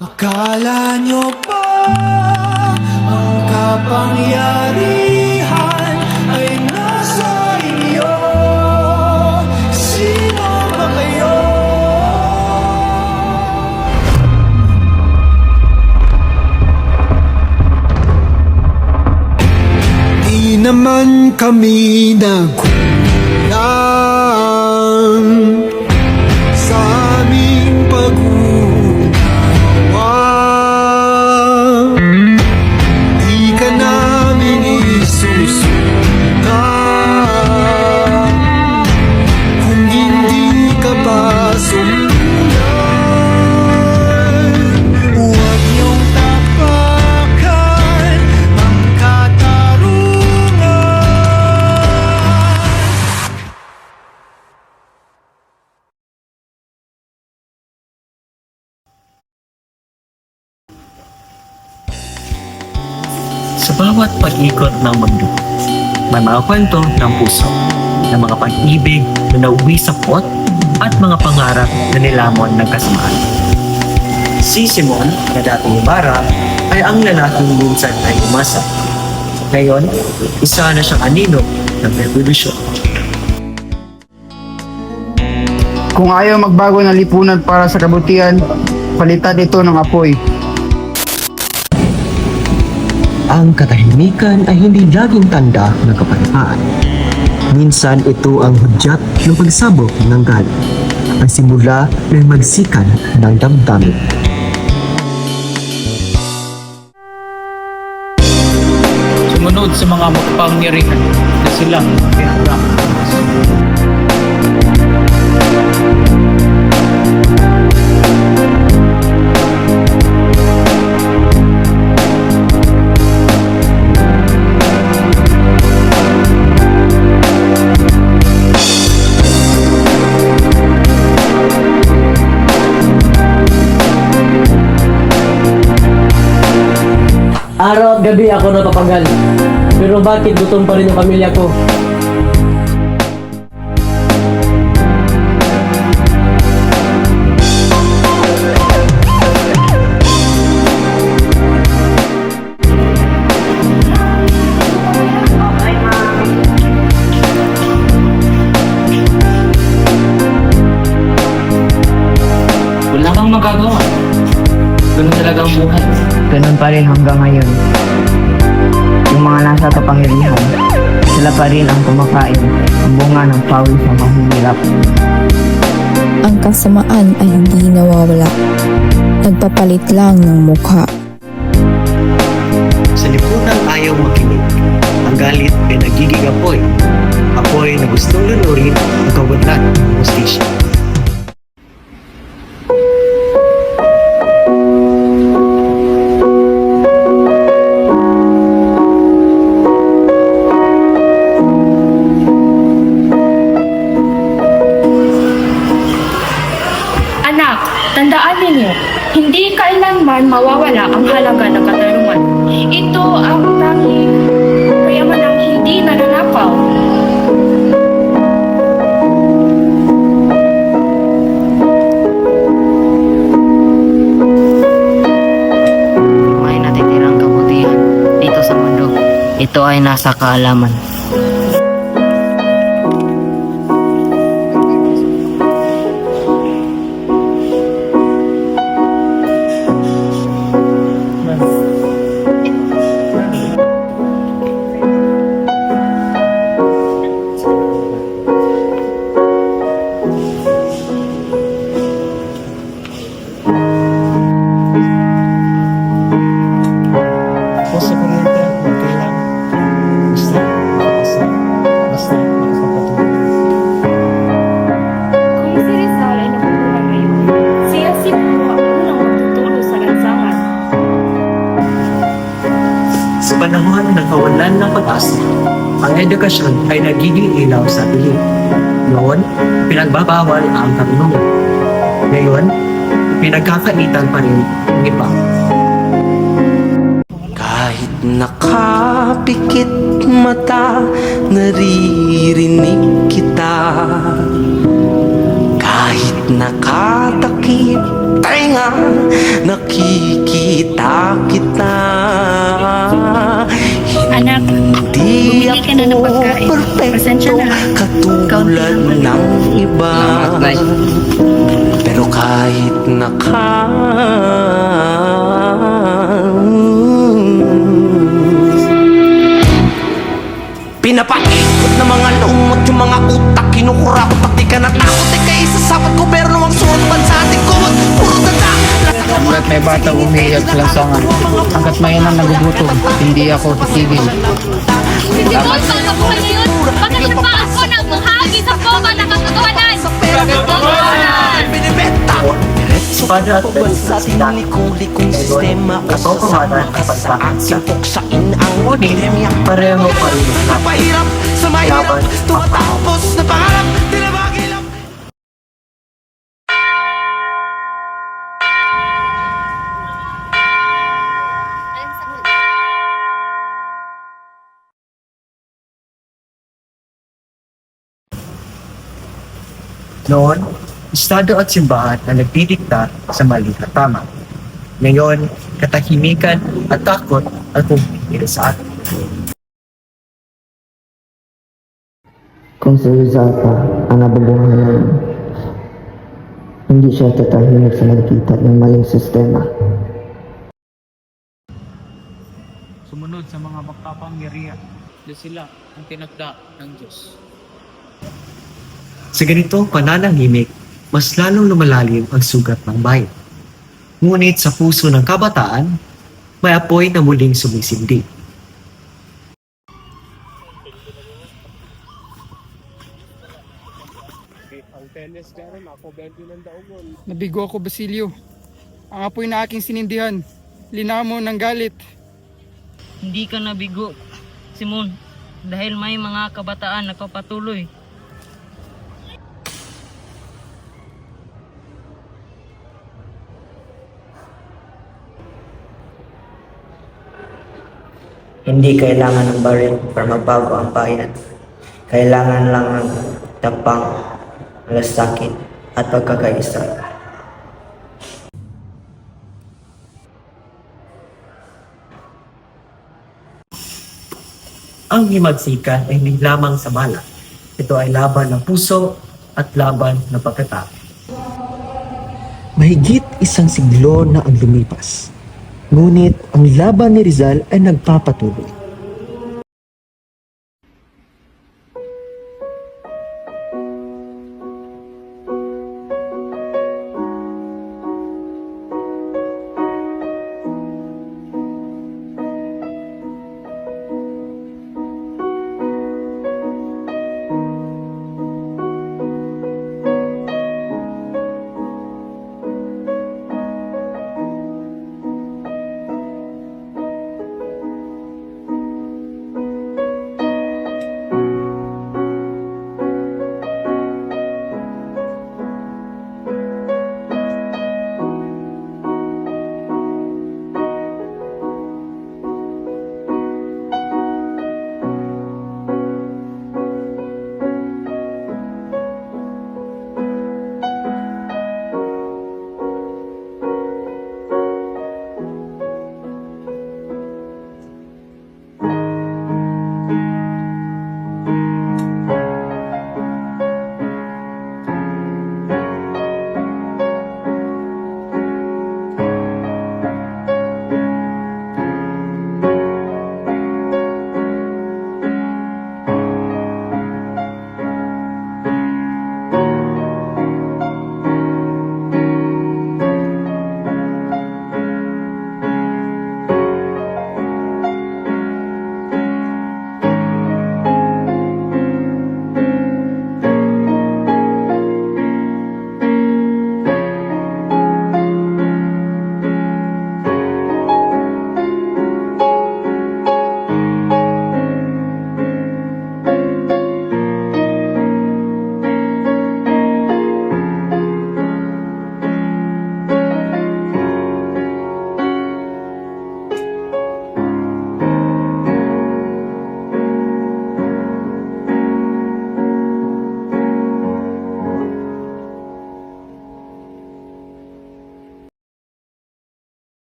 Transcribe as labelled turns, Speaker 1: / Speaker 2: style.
Speaker 1: Akala nyo ba ang kapangyarihan ay nasa inyo? Sino ba kayo? Di naman kami nagkulang
Speaker 2: bawat pag-ikot ng mundo, may mga kwento ng puso, ng mga pag-ibig na nauwi sa pot at mga pangarap na nilamon ng kasamaan. Si Simon, na dating Ibarra, ay ang lalaking minsan ay umasa. Ngayon, isa na siyang anino ng revolusyon.
Speaker 3: Kung ayaw magbago ng lipunan para sa kabutihan, palitan ito ng apoy.
Speaker 4: Ang katahimikan ay hindi laging tanda ng kapayapaan. Minsan ito ang hudyat ng pagsabog ng galit. Ang simula ng magsikan ng damdamin.
Speaker 5: sumunod sa mga makapangyarihan na silang pinaharangan.
Speaker 6: Gabi ako napapagal. Pero bakit gutom pa rin yung pamilya ko?
Speaker 5: Wala kang magagawa. Ganun talaga ang buhay.
Speaker 3: Ganun pa rin hanggang ngayon. Yung mga nasa kapangyarihan, sila pa rin ang kumakain ang bunga ng pawis ng mahihirap.
Speaker 7: Ang kasamaan ay hindi nawawala. Nagpapalit lang ng mukha.
Speaker 2: Sa lipunan ayaw makinig. Ang galit ay nagiging apoy. Apoy na gustong lunurin ang kawatan ng hustisya.
Speaker 8: Ninyo, hindi kailanman mawawala ang halaga ng katarungan. Ito ang tanging kayamanang hindi nananakaw.
Speaker 6: May natitirang kabutihan dito sa mundo. Ito ay nasa kaalaman.
Speaker 2: Panahon ng ng pag-asa, ang edukasyon ay nagiging ilaw sa piling. Noon, pinagbabawal ang karunungan. Ngayon, pinagkakaitan pa rin ang iba.
Speaker 1: Kahit nakapikit mata, naririnig kita Kahit nakatakip, tayo
Speaker 5: nga nakikita kita
Speaker 8: Anak,
Speaker 5: Hindi
Speaker 8: bumili ka na ng
Speaker 5: ako
Speaker 8: pagkain. Pasensya
Speaker 5: perfecto
Speaker 8: na.
Speaker 5: katulad ng iba. Pero kahit naka Pinapaikot ng mga lumot yung mga utak Kinukura ko pag di ka natakot Eh kay isa sa
Speaker 9: Hanggat may bata umiiyak sa lansangan, hanggat may nang nagugutom, hindi ako titigil.
Speaker 10: Ikaw sa ano po ngayon? Pagkasapaan ko ng buhagi sa bomba ng katotohanan! Katotohanan!
Speaker 2: At
Speaker 5: Sa
Speaker 2: sila
Speaker 5: linikong sistema
Speaker 2: Katotohanan at
Speaker 5: Sa ating puksain ang epidemya
Speaker 2: pareho pa rin na
Speaker 5: Napahirap sa mahirap. Tumatapos na pangarap
Speaker 2: Noon, estado at simbahan na nagdidikta sa mali at tama. Ngayon, katahimikan at takot ang pumipili sa atin.
Speaker 3: Kung si Rizata ang nabubuhay ngayon, hindi siya tatahimik sa nagkita ng maling sistema.
Speaker 9: Sumunod sa mga makapangyarihan. Di sila ang tinagda ng Diyos.
Speaker 2: Sa ganitong pananahimik, mas lalong lumalalim ang sugat ng bayan. Ngunit sa puso ng kabataan, may apoy na muling sumisindi.
Speaker 11: Nabigo ako, Basilio. Ang apoy na aking sinindihan. Linamo ng galit.
Speaker 6: Hindi ka nabigo, Simon. Dahil may mga kabataan na kapatuloy.
Speaker 3: Hindi kailangan ng baril para magbago ang bayan. Kailangan lang ng tapang, malasakit at pagkakaisa.
Speaker 2: Ang himagsikan ay hindi lamang sa bala. Ito ay laban ng puso at laban ng pagkatao.
Speaker 12: Mahigit isang siglo na ang lumipas. Ngunit ang laban ni Rizal ay nagpapatuloy.